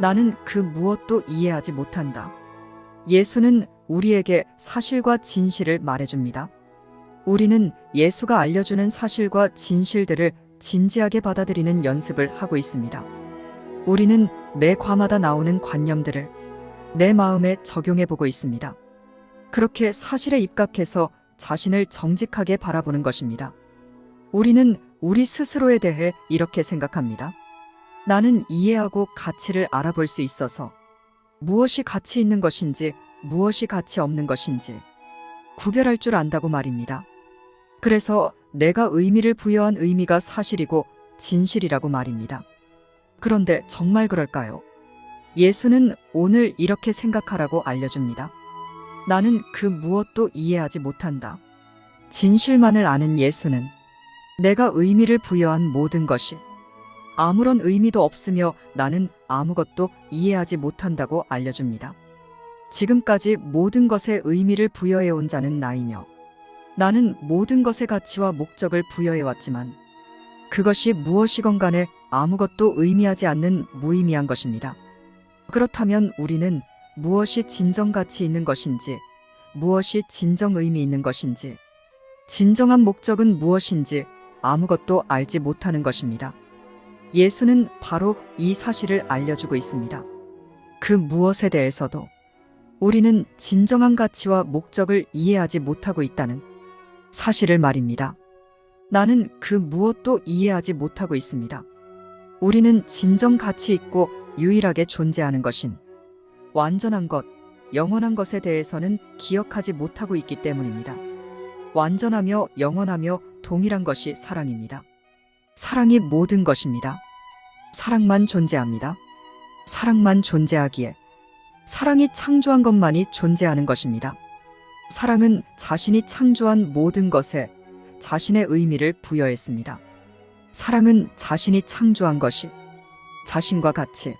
나는 그 무엇도 이해하지 못한다. 예수는 우리에게 사실과 진실을 말해줍니다. 우리는 예수가 알려주는 사실과 진실들을 진지하게 받아들이는 연습을 하고 있습니다. 우리는 매 과마다 나오는 관념들을 내 마음에 적용해 보고 있습니다. 그렇게 사실에 입각해서 자신을 정직하게 바라보는 것입니다. 우리는 우리 스스로에 대해 이렇게 생각합니다. 나는 이해하고 가치를 알아볼 수 있어서 무엇이 가치 있는 것인지 무엇이 가치 없는 것인지 구별할 줄 안다고 말입니다. 그래서 내가 의미를 부여한 의미가 사실이고 진실이라고 말입니다. 그런데 정말 그럴까요? 예수는 오늘 이렇게 생각하라고 알려줍니다. 나는 그 무엇도 이해하지 못한다. 진실만을 아는 예수는 내가 의미를 부여한 모든 것이 아무런 의미도 없으며 나는 아무것도 이해하지 못한다고 알려줍니다. 지금까지 모든 것에 의미를 부여해온 자는 나이며 나는 모든 것의 가치와 목적을 부여해왔지만 그것이 무엇이건 간에 아무것도 의미하지 않는 무의미한 것입니다. 그렇다면 우리는 무엇이 진정 가치 있는 것인지, 무엇이 진정 의미 있는 것인지, 진정한 목적은 무엇인지 아무것도 알지 못하는 것입니다. 예수는 바로 이 사실을 알려주고 있습니다. 그 무엇에 대해서도 우리는 진정한 가치와 목적을 이해하지 못하고 있다는 사실을 말입니다. 나는 그 무엇도 이해하지 못하고 있습니다. 우리는 진정 가치 있고 유일하게 존재하는 것인 완전한 것, 영원한 것에 대해서는 기억하지 못하고 있기 때문입니다. 완전하며 영원하며 동일한 것이 사랑입니다. 사랑이 모든 것입니다. 사랑만 존재합니다. 사랑만 존재하기에 사랑이 창조한 것만이 존재하는 것입니다. 사랑은 자신이 창조한 모든 것에 자신의 의미를 부여했습니다. 사랑은 자신이 창조한 것이 자신과 같이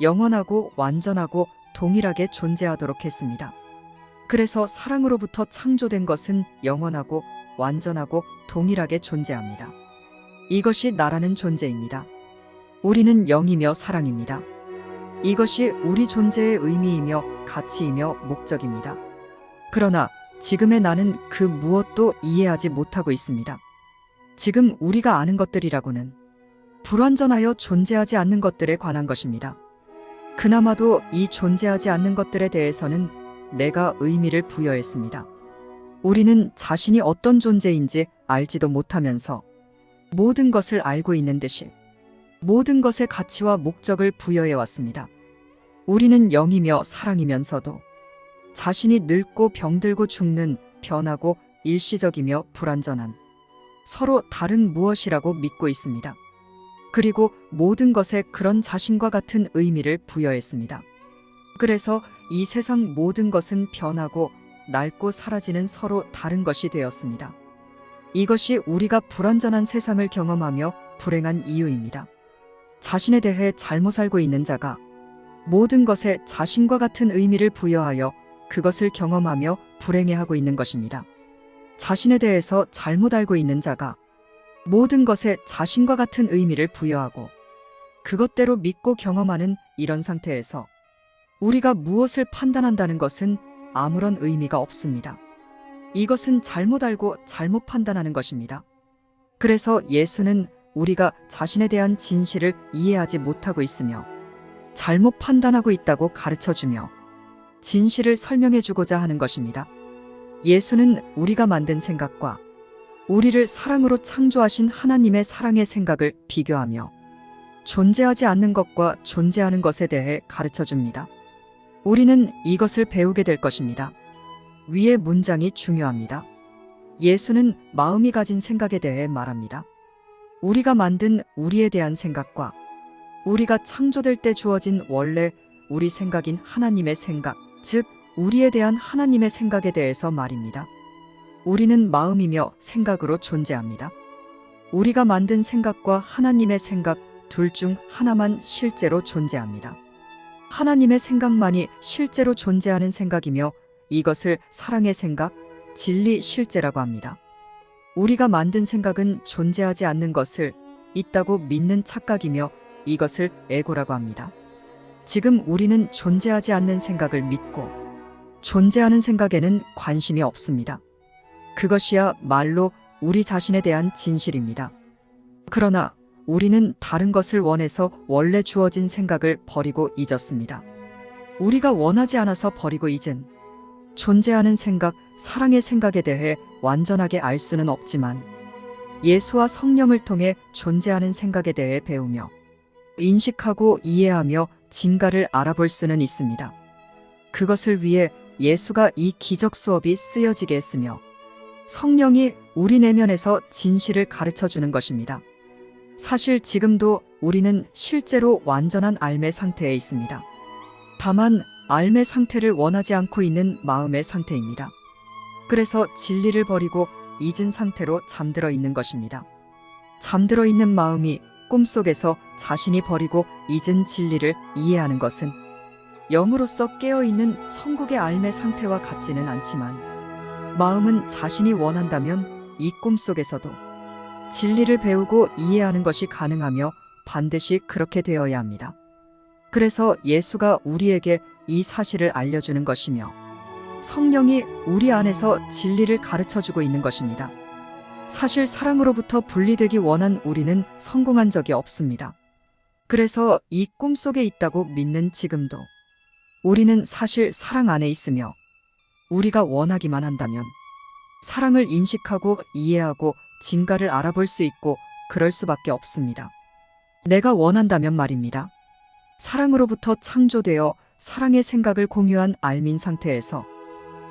영원하고 완전하고 동일하게 존재하도록 했습니다. 그래서 사랑으로부터 창조된 것은 영원하고 완전하고 동일하게 존재합니다. 이것이 나라는 존재입니다. 우리는 영이며 사랑입니다. 이것이 우리 존재의 의미이며 가치이며 목적입니다. 그러나 지금의 나는 그 무엇도 이해하지 못하고 있습니다. 지금 우리가 아는 것들이라고는 불완전하여 존재하지 않는 것들에 관한 것입니다. 그나마도 이 존재하지 않는 것들에 대해서는 내가 의미를 부여했습니다. 우리는 자신이 어떤 존재인지 알지도 못하면서 모든 것을 알고 있는 듯이 모든 것의 가치와 목적을 부여해 왔습니다. 우리는 영이며 사랑이면서도 자신이 늙고 병들고 죽는 변하고 일시적이며 불완전한 서로 다른 무엇이라고 믿고 있습니다. 그리고 모든 것에 그런 자신과 같은 의미를 부여했습니다. 그래서 이 세상 모든 것은 변하고 낡고 사라지는 서로 다른 것이 되었습니다. 이것이 우리가 불완전한 세상을 경험하며 불행한 이유입니다. 자신에 대해 잘못 알고 있는 자가 모든 것에 자신과 같은 의미를 부여하여 그것을 경험하며 불행해하고 있는 것입니다. 자신에 대해서 잘못 알고 있는 자가 모든 것에 자신과 같은 의미를 부여하고 그것대로 믿고 경험하는 이런 상태에서 우리가 무엇을 판단한다는 것은 아무런 의미가 없습니다. 이것은 잘못 알고 잘못 판단하는 것입니다. 그래서 예수는 우리가 자신에 대한 진실을 이해하지 못하고 있으며 잘못 판단하고 있다고 가르쳐 주며 진실을 설명해 주고자 하는 것입니다. 예수는 우리가 만든 생각과 우리를 사랑으로 창조하신 하나님의 사랑의 생각을 비교하며 존재하지 않는 것과 존재하는 것에 대해 가르쳐 줍니다. 우리는 이것을 배우게 될 것입니다. 위의 문장이 중요합니다. 예수는 마음이 가진 생각에 대해 말합니다. 우리가 만든 우리에 대한 생각과 우리가 창조될 때 주어진 원래 우리 생각인 하나님의 생각, 즉, 우리에 대한 하나님의 생각에 대해서 말입니다. 우리는 마음이며 생각으로 존재합니다. 우리가 만든 생각과 하나님의 생각 둘 중 하나만 실제로 존재합니다. 하나님의 생각만이 실제로 존재하는 생각이며 이것을 사랑의 생각, 진리 실제라고 합니다. 우리가 만든 생각은 존재하지 않는 것을 있다고 믿는 착각이며 이것을 에고라고 합니다. 지금 우리는 존재하지 않는 생각을 믿고 존재하는 생각에는 관심이 없습니다. 그것이야 말로 우리 자신에 대한 진실입니다. 그러나 우리는 다른 것을 원해서 원래 주어진 생각을 버리고 잊었습니다. 우리가 원하지 않아서 버리고 잊은 존재하는 생각, 사랑의 생각에 대해 완전하게 알 수는 없지만 예수와 성령을 통해 존재하는 생각에 대해 배우며 인식하고 이해하며 진가를 알아볼 수는 있습니다. 그것을 위해 예수가 이 기적 수업이 쓰여지게 했으며 성령이 우리 내면에서 진실을 가르쳐 주는 것입니다. 사실 지금도 우리는 실제로 완전한 알매 상태에 있습니다. 다만 알매 상태를 원하지 않고 있는 마음의 상태입니다. 그래서 진리를 버리고 잊은 상태로 잠들어 있는 것입니다. 잠들어 있는 마음이 꿈속에서 자신이 버리고 잊은 진리를 이해하는 것은 영으로서 깨어 있는 천국의 알매 상태와 같지는 않지만 마음은 자신이 원한다면 이 꿈속에서도 진리를 배우고 이해하는 것이 가능하며 반드시 그렇게 되어야 합니다. 그래서 예수가 우리에게 이 사실을 알려주는 것이며 성령이 우리 안에서 진리를 가르쳐 주고 있는 것입니다. 사실 사랑으로부터 분리되기 원한 우리는 성공한 적이 없습니다. 그래서 이 꿈 속에 있다고 믿는 지금도 우리는 사실 사랑 안에 있으며 우리가 원하기만 한다면 사랑을 인식하고 이해하고 진가를 알아볼 수 있고 그럴 수밖에 없습니다. 내가 원한다면 말입니다. 사랑으로부터 창조되어 사랑의 생각을 공유한 알민 상태에서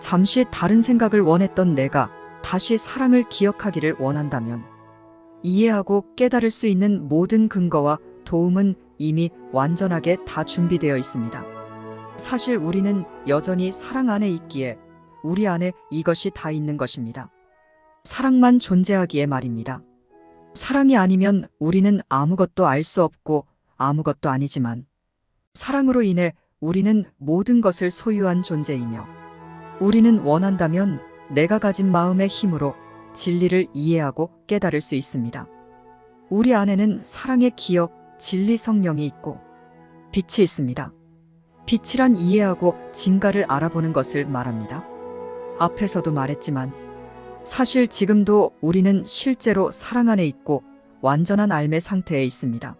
잠시 다른 생각을 원했던 내가 다시 사랑을 기억하기를 원한다면 이해하고 깨달을 수 있는 모든 근거와 도움은 이미 완전하게 다 준비되어 있습니다. 사실 우리는 여전히 사랑 안에 있기에 우리 안에 이것이 다 있는 것입니다. 사랑만 존재하기에 말입니다. 사랑이 아니면 우리는 아무것도 알 수 없고 아무것도 아니지만 사랑으로 인해 우리는 모든 것을 소유한 존재이며 우리는 원한다면 내가 가진 마음의 힘으로 진리를 이해하고 깨달을 수 있습니다. 우리 안에는 사랑의 기억, 진리 성령이 있고 빛이 있습니다. 빛이란 이해하고 진가를 알아보는 것을 말합니다. 앞에서도 말했지만 사실 지금도 우리는 실제로 사랑 안에 있고 완전한 알매 상태에 있습니다.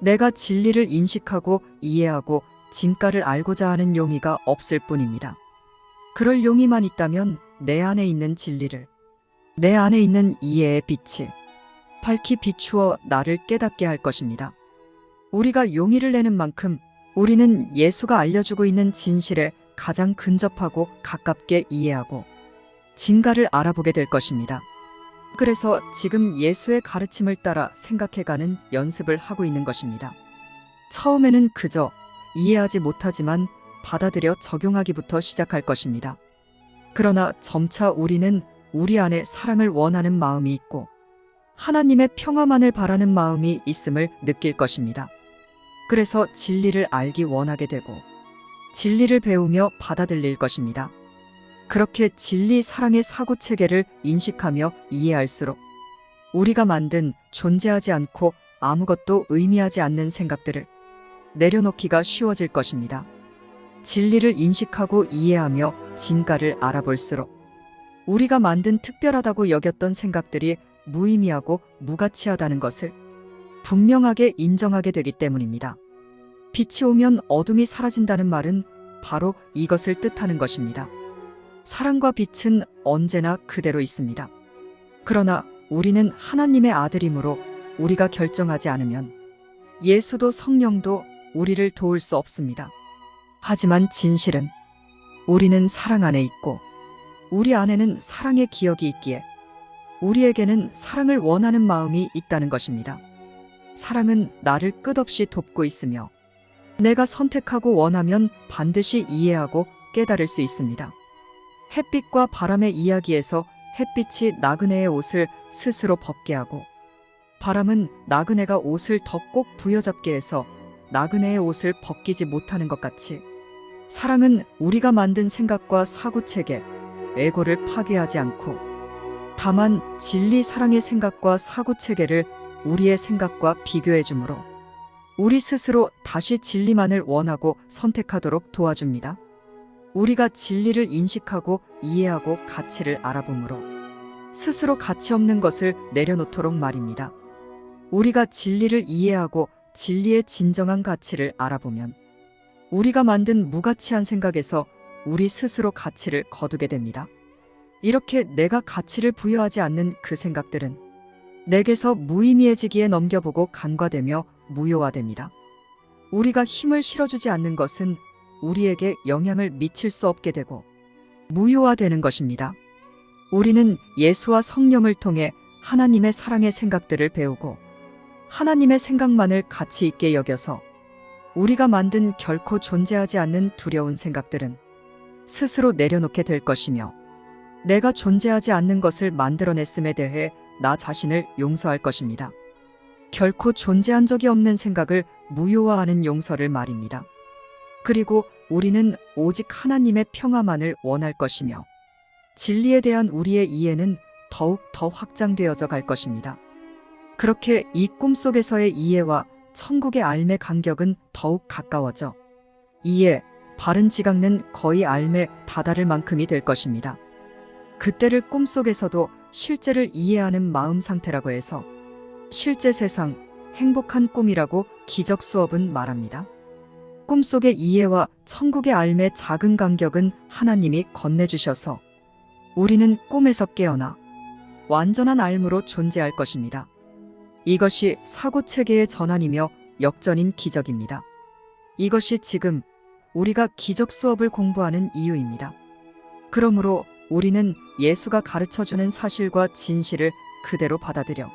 내가 진리를 인식하고 이해하고 진가를 알고자 하는 용의가 없을 뿐입니다. 그럴 용의만 있다면 내 안에 있는 진리를, 내 안에 있는 이해의 빛이 밝히 비추어 나를 깨닫게 할 것입니다. 우리가 용의를 내는 만큼 우리는 예수가 알려주고 있는 진실에 가장 근접하고 가깝게 이해하고 진가를 알아보게 될 것입니다. 그래서 지금 예수의 가르침을 따라 생각해가는 연습을 하고 있는 것입니다. 처음에는 그저 이해하지 못하지만 받아들여 적용하기부터 시작할 것입니다. 그러나 점차 우리는 우리 안에 사랑을 원하는 마음이 있고 하나님의 평화만을 바라는 마음이 있음을 느낄 것입니다. 그래서 진리를 알기 원하게 되고 진리를 배우며 받아들일 것입니다. 그렇게 진리 사랑의 사고 체계를 인식하며 이해할수록 우리가 만든 존재하지 않고 아무것도 의미하지 않는 생각들을 내려놓기가 쉬워질 것입니다. 진리를 인식하고 이해하며 진가를 알아볼수록 우리가 만든 특별하다고 여겼던 생각들이 무의미하고 무가치하다는 것을 분명하게 인정하게 되기 때문입니다. 빛이 오면 어둠이 사라진다는 말은 바로 이것을 뜻하는 것입니다. 사랑과 빛은 언제나 그대로 있습니다. 그러나 우리는 하나님의 아들이므로 우리가 결정하지 않으면 예수도 성령도 우리를 도울 수 없습니다. 하지만 진실은 우리는 사랑 안에 있고 우리 안에는 사랑의 기억이 있기에 우리에게는 사랑을 원하는 마음이 있다는 것입니다. 사랑은 나를 끝없이 돕고 있으며 내가 선택하고 원하면 반드시 이해하고 깨달을 수 있습니다. 햇빛과 바람의 이야기에서 햇빛이 나그네의 옷을 스스로 벗게 하고 바람은 나그네가 옷을 더 꼭 부여잡게 해서 나그네의 옷을 벗기지 못하는 것 같이 사랑은 우리가 만든 생각과 사고 체계, 에고를 파괴하지 않고 다만 진리 사랑의 생각과 사고 체계를 우리의 생각과 비교해 주므로 우리 스스로 다시 진리만을 원하고 선택하도록 도와줍니다. 우리가 진리를 인식하고 이해하고 가치를 알아보므로 스스로 가치 없는 것을 내려놓도록 말입니다. 우리가 진리를 이해하고 진리의 진정한 가치를 알아보면 우리가 만든 무가치한 생각에서 우리 스스로 가치를 거두게 됩니다. 이렇게 내가 가치를 부여하지 않는 그 생각들은 내게서 무의미해지기에 넘겨보고 간과되며 무효화됩니다. 우리가 힘을 실어주지 않는 것은 우리에게 영향을 미칠 수 없게 되고 무효화되는 것입니다. 우리는 예수와 성령을 통해 하나님의 사랑의 생각들을 배우고 하나님의 생각만을 가치 있게 여겨서 우리가 만든 결코 존재하지 않는 두려운 생각들은 스스로 내려놓게 될 것이며 내가 존재하지 않는 것을 만들어냈음에 대해 나 자신을 용서할 것입니다. 결코 존재한 적이 없는 생각을 무효화하는 용서를 말입니다. 그리고 우리는 오직 하나님의 평화만을 원할 것이며 진리에 대한 우리의 이해는 더욱 더 확장되어져 갈 것입니다. 그렇게 이 꿈속에서의 이해와 천국의 알매 간격은 더욱 가까워져 이해, 바른 지각는 거의 알매 다다를 만큼이 될 것입니다. 그때를 꿈속에서도 실제를 이해하는 마음 상태라고 해서 실제 세상 행복한 꿈이라고 기적 수업은 말합니다. 꿈속의 이해와 천국의 알매 작은 간격은 하나님이 건네주셔서 우리는 꿈에서 깨어나 완전한 알무로 존재할 것입니다. 이것이 사고 체계의 전환이며 역전인 기적입니다. 이것이 지금 우리가 기적 수업을 공부하는 이유입니다. 그러므로 우리는 예수가 가르쳐 주는 사실과 진실을 그대로 받아들여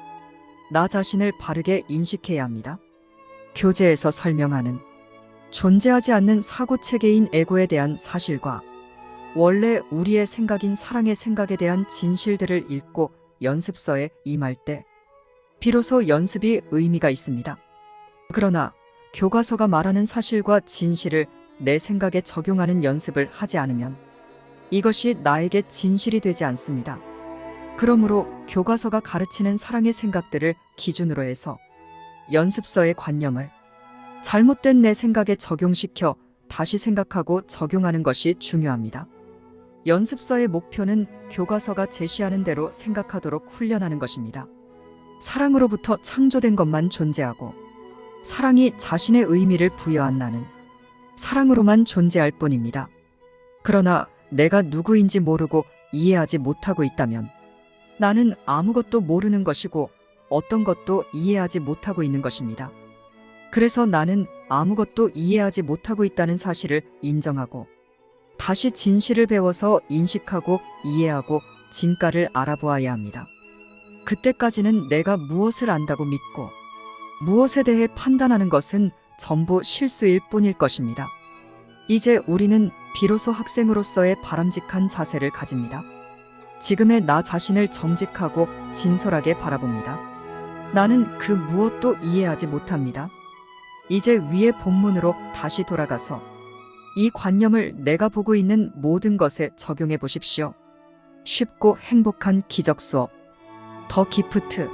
나 자신을 바르게 인식해야 합니다. 교재에서 설명하는 존재하지 않는 사고 체계인 에고에 대한 사실과 원래 우리의 생각인 사랑의 생각에 대한 진실들을 읽고 연습서에 임할 때 비로소 연습이 의미가 있습니다. 그러나 교과서가 말하는 사실과 진실을 내 생각에 적용하는 연습을 하지 않으면 이것이 나에게 진실이 되지 않습니다. 그러므로 교과서가 가르치는 사랑의 생각들을 기준으로 해서 연습서의 관념을 잘못된 내 생각에 적용시켜 다시 생각하고 적용하는 것이 중요합니다. 연습서의 목표는 교과서가 제시하는 대로 생각하도록 훈련하는 것입니다. 사랑으로부터 창조된 것만 존재하고 사랑이 자신의 의미를 부여한 나는 사랑으로만 존재할 뿐입니다. 그러나 내가 누구인지 모르고 이해하지 못하고 있다면 나는 아무것도 모르는 것이고 어떤 것도 이해하지 못하고 있는 것입니다. 그래서 나는 아무것도 이해하지 못하고 있다는 사실을 인정하고 다시 진실을 배워서 인식하고 이해하고 진가를 알아보아야 합니다. 그때까지는 내가 무엇을 안다고 믿고 무엇에 대해 판단하는 것은 전부 실수일 뿐일 것입니다. 이제 우리는 비로소 학생으로서의 바람직한 자세를 가집니다. 지금의 나 자신을 정직하고 진솔하게 바라봅니다. 나는 그 무엇도 이해하지 못합니다. 이제 위의 본문으로 다시 돌아가서 이 관념을 내가 보고 있는 모든 것에 적용해 보십시오. 쉽고 행복한 기적 수업. 더 기프트